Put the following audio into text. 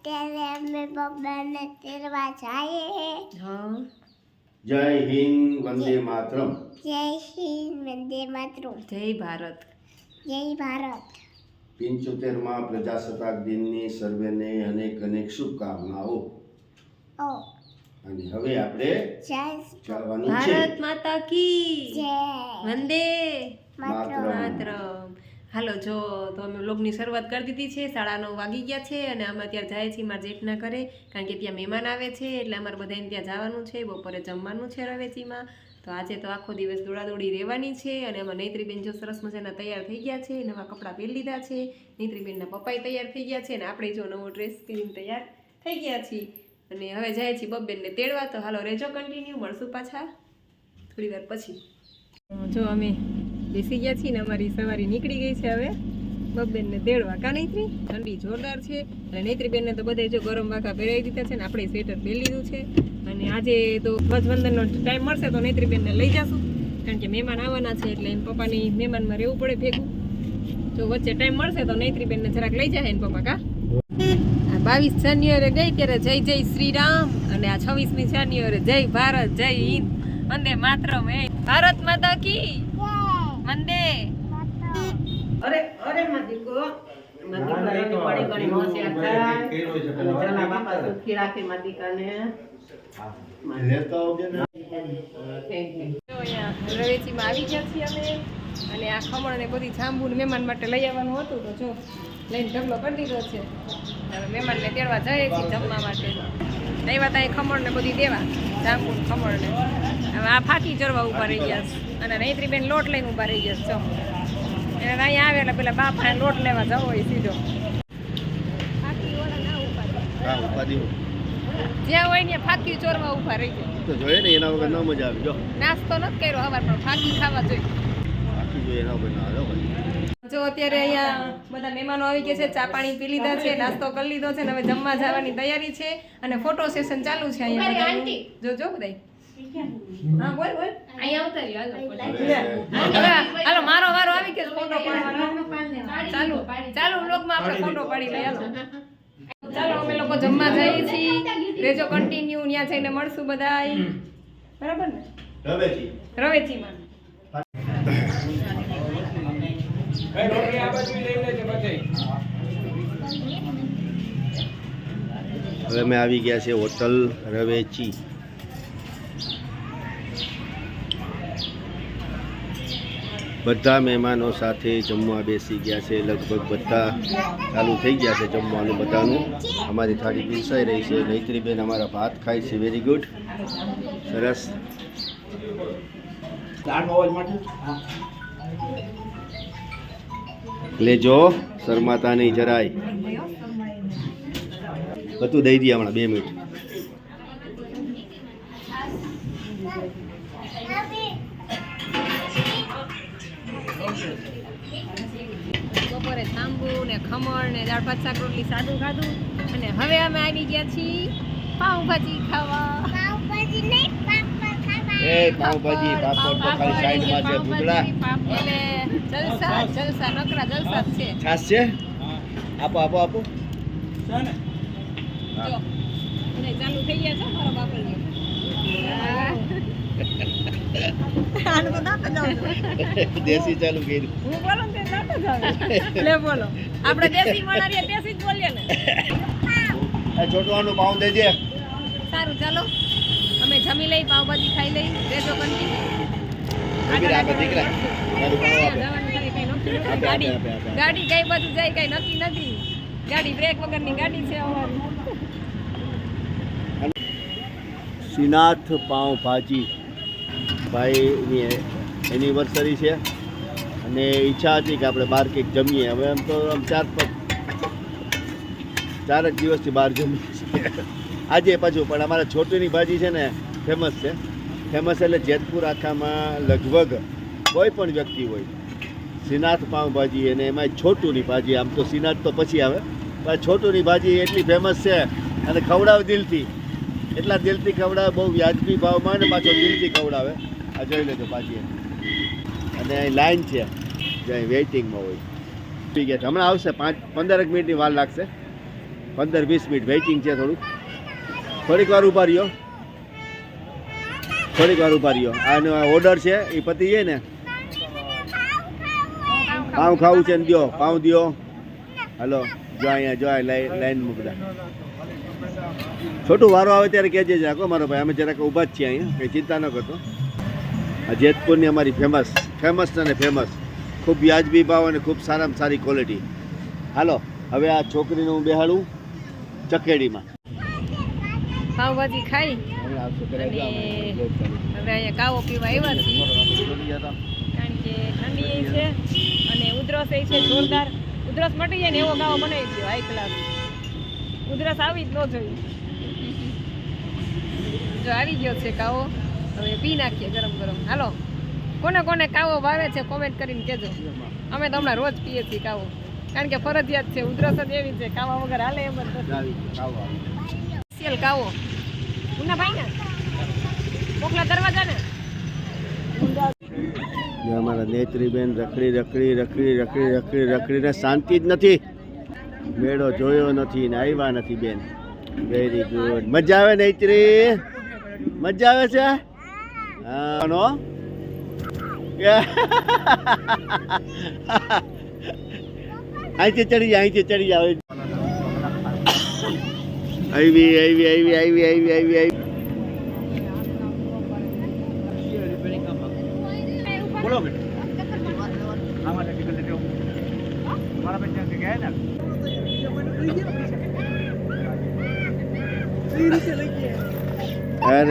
અત્યારે અમે પપ્પાને તેરવા જઈએ હા. જય હિન્દ વંદે માતરમ. જય હિન્દ વંદે માતરમ. જય ભારત. જય ભારત. પંચોતેરમાં પ્રજાસત્તાક દિનની સર્વેને અનેક અનેક શુભકામનાઓ. ઓ. અને હવે આપણે ચાલવાનું છે. ભારત માતા કી. જય. વંદે. માતરમ. માતરમ. હાલો, જો તો અમે વ્લોગની શરૂઆત કરી દીધી છે. સાડા નવ વાગી ગયા છે અને અમે અત્યારે જાય છીએ મારા જેઠના ઘરે, કારણ કે ત્યાં મહેમાન આવે છે, એટલે અમારે બધાને ત્યાં જવાનું છે, બપોરે જમવાનું છે રવેચીમાં. તો આજે તો આખો દિવસ દોડાદોડી રહેવાની છે અને અમે નૈત્રીબેન જો સરસ મજાના તૈયાર થઈ ગયા છે, નવા કપડાં પહેરી લીધા છે. નૈત્રીબેનના પપ્પાએ તૈયાર થઈ ગયા છે અને આપણે જો નવો ડ્રેસ પહેરીને તૈયાર થઈ ગયા છીએ. અને હવે જાય છીએ બબ્બેનને તેડવા. તો હાલો, રેજો કન્ટિન્યુ મળશું પાછા થોડી વાર પછી જો અમે બેસી ગયા છીએ ને અમારી સવારી નીકળી ગઈ છે હવે. બબેનને તેડવા કા નૈત્રી ઠંડી જોરદાર છે. અને નૈત્રીબેનને તો બધે જો ગરમ વાઘા પહેરાવી દીધા છે ને આપણે સ્વેટર પહેરી લીધું છે. અને આજે તો ધ્વજવંદનનો ટાઈમ મળશે તો નૈત્રીબેનને લઈ જાશું. કારણ કે મહેમાન આવવાના છે એટલે એમ પપ્પાની મહેમાનમાં રહેવું પડે ભેગું. જો વચ્ચે ટાઈમ મળશે તો નૈત્રીબેનને જરાક લઈ જાય ને પપ્પા કા. બાવીસ જાન્યુઆરી ગઈ ત્યારે જય જય શ્રી રામ અને આ છવ્વીસમી જાન્યુઆરી જય ભારત, જય હિન્દ. વંદે માત્ર ભારત માતા કી. વંદે. અરે અરે પડી થાય. અને બાપા સુખી રાખે માદીકાને લેતા આવજો ને. થેન્ક યુ જો અહીંયા રવેચીમાં આવી ગયા છીએ અમે. અને આ ખમણ ને બધી જાંબુ ને મહેમાન માટે લઈ આવવાનું હતું. તો જો લઈને ઢગલો કરી દીધો છે. હવે મહેમાનને તેડવા જઈએ છીએ જમવા માટે. આવ્યા ત્યાં ખમણ ને બધી દેવા. જાંબુ ને ખમણ ને. હવે આ ફાકી ચરવા ઊભા રહી ગયા છે. અને નૈત્રીબેન લોટ લઈને ઊભા રહી ગયા છે અહીંયા આવે એટલે પેલા બાપા લોટ લેવા જવો હોય સીધો. ના જ્યાં હોય ને ફાકી ચોરમાં ઊભા રહી જાય તો જોઈએ ને એના વગર ન મજા આવે જો. નાસ્તો નથી કર્યો હવાર પણ ફાકી ખાવા જોઈએ. એના વગર ના જો અત્યારે અહીંયા બધા મહેમાનો આવી ગયા છે ચા પાણી પી લીધા છે નાસ્તો કરી લીધો છે ને હવે જમવા જવાની તૈયારી છે અને ફોટો સેશન ચાલુ છે અહીંયા. જોજો જો જો બધાય હા બોલ બોલ. ઉતારી હાલો હાલો મારો વારો આવી ગયો ફોટો પાડવાનો ચાલુ ચાલુ વ્લોગમાં આપણે ફોટો પાડી લઈએ હાલો. ચાલો અમે લોકો જમવા જઈએ છીએ. રેજો કન્ટિન્યુ ત્યાં જઈને મળશું બધા બરાબર ને? રવેચી રવેચીમાં હવે અમે આવી ગયા છે હોટલ રવેચી. બધા મહેમાનો સાથે જમવા બેસી ગયા છે. લગભગ બધા ચાલુ થઈ ગયા છે જમવાનું બધાનું. અમારી થાળી પીરસાઈ રહી છે. નૈત્રીબેન અમારા ભાત ખાય છે. વેરી ગુડ સરસ. લેજો. શરમાતા નહીં જરાય. બધું દઈ દઈએ હમણાં. બે મિનિટ. બપોરે તાંબુ ને ખમણ ને દાળ ભાત શાક રોટલી સાદું ખાધું. અને હવે અમે આવી ગયા છીએ પાઉંભાજી ખાવા. પાવભાજી નહીં પાપડ ખાવા. એ પાઉંભાજી પાપડ તો ખાલી સાઈડમાં છે ભૂગળા. એટલે જલસા જલસા નકરા જલસા છે. છાસ છે? આપો આપો આપો. જો. અને ચાલુ થઈ ગયા છે મારો બાપડજી આનું તો દાંત જ દેશી ચાલુ કર્યું. હું બોલું તે દાંત જ આવે. લે બોલો. આપણે દેશી માણારીએ દેશી જ બોલીએ ને. આ છોટવાનું પાઉં દેજે. સારું ચાલો. અમે જમી લઈ પાવભાજી ખાઈ લઈ રેજો કંટી દીકરા ગાડી. ગાડી કઈ બાજુ જાય કઈ નક્કી નથી. ગાડી બ્રેક વગરની ગાડી છે અમારી. શ્રીનાથ પાઉં ભાજી ભાઈની એનિવર્સરી છે. અને ઈચ્છા હતી કે આપણે બહાર કંઈક જમીએ. હવે આમ તો આમ ચાર ચાર જ દિવસથી બહાર જમીએ છીએ. આજે પાછું, પણ અમારા છોટીની ભાજી છે ને ફેમસ છે. ફેમસ એટલે જેતપુર આખામાં લગભગ કોઈ પણ વ્યક્તિ હોય, શ્રીનાથ પાઉંભાજી અને એમાં છોટુની ભાજી, આમ તો શ્રીનાથ તો પછી આવે. પણ છોટુની ભાજી એટલી ફેમસ છે અને ખવડાવ દિલથી. એટલા દિલથી ખવડાવે, બહુ વ્યાજબી ભાવમાં ને પાછો દિલથી ખવડાવે. આ જોઈ લેજો પાછી. અને અહીં લાઈન છે. જે વેઇટિંગમાં હોય. ઠીક છે. હમણાં આવશે પાંચ, પંદરેક મિનિટની વાર લાગશે. પંદર, વીસ મિનિટ વેઇટિંગ છે થોડુંક. થોડીક વાર ઊભા રહ્યો. થોડીક વાર ઊભા રહ્યો. આનો ઓર્ડર છે, એ પતી જાય ને? પાઉં ખાવું છે ને દો પાઉં દો હલો, જો અહીંયા, જો લાઈ- લાઈન મૂકતા. છોટું વારો આવે ત્યારે કહેજે રાખો મારો ભાઈ અમે જરાક ઊભા જ છીએ અહીંયા કંઈ ચિંતા ન કરતો. આ જેતપુરની અમારી ફેમસ ફેમસ અને ફેમસ ખૂબ વ્યાજબી ભાવ અને ખૂબ સારામાં સારી ક્વોલિટી હાલો હવે આ છોકરીને હું બેહાડું ચકેડીમાં. પાવભાજી ખાઈ હવે અહીંયા કાવો પીવા આવ્યા છીએ. કારણ કે ઠંડી છે અને ઉધરસ એ છે જોરદાર. ઉધરસ મટી જાય ને એવો કાવો બનાવી દો હાઈ ક્લાસ ઉધરસ આવી જ ન જોઈએ. જો આવી ગયો છે કાવો, હવે પી નાખીએ ગરમ ગરમ. હાલો, કોને કોને કાવો ભાવે છે કોમેન્ટ કરીને કહેજો. અમે તો હમણાં રોજ પીએ છીએ કાવો. કારણ કે ફરજિયાત છે, ઉધરસ જ એવી છે, કાવા વગર હાલે એમ સ્પેશિયલ કાવો. ઉના ભાઈ ને? મોકલા દરવાજા ને? અમારા નેત્રીબેન રખડી રખડી રખડી રખડી રખડી રખડીને શાંતિ જ નથી. મેળો જોયો નથી ને આવ્યા નથી બેન. વેરી ગુડ મજા આવે નેત્રી મજા આવે છે? હા અહીંથી ચડી જાય અહીંથી ચડી જાય આવી આવી આવી આવી આવી આવી આવી. અરે